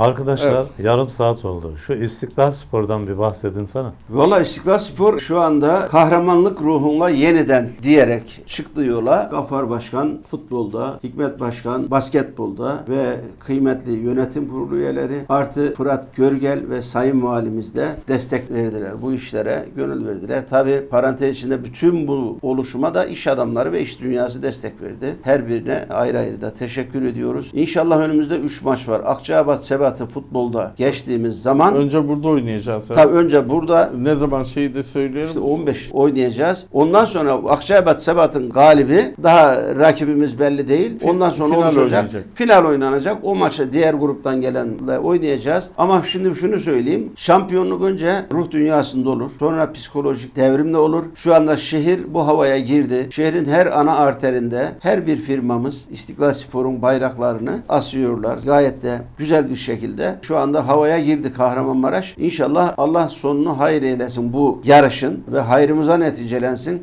Arkadaşlar yarım saat oldu. Şu İstiklal Spor'dan bir bahsedin sana. Valla İstiklal Spor şu anda kahramanlık ruhunla yeniden diyerek çıktı yola. Gafar Başkan futbolda, Hikmet Başkan basketbolda ve kıymetli yönetim kurulu üyeleri artı Fırat Görgel ve Sayın Valimiz de destek verdiler. Bu işlere gönül verdiler. Tabi parantez içinde bütün bu oluşuma da iş adamları ve iş dünyası destek verdi. Her birine ayrı ayrı da teşekkür ediyoruz. İnşallah önümüzde 3 maç var. Akçaabat Sebat'ı futbolda geçtiğimiz zaman Önce burada oynayacağız. tabi önce burada Ne zaman şeyi de söyleyelim. işte 15 oynayacağız. Ondan sonra Akçabat Sebat'ın galibi daha rakibimiz belli değil. Ondan sonra final olacak. oynayacak. Final oynanacak. O maçı diğer gruptan gelenle oynayacağız. Ama şimdi şunu söyleyeyim. Şampiyonluk önce ruh dünyasında olur. Sonra psikolojik devrimde olur. Şu anda şehir bu havaya girdi. Şehrin her ana arterinde her bir firmamız İstiklal Spor'un bayraklarını asıyorlar. Gayet de güzel bir şekilde. Şu anda havaya girdi Kahramanmaraş. İnşallah Allah sonunu hayır eylesin bu yarışın ve hayrımıza neticelensin.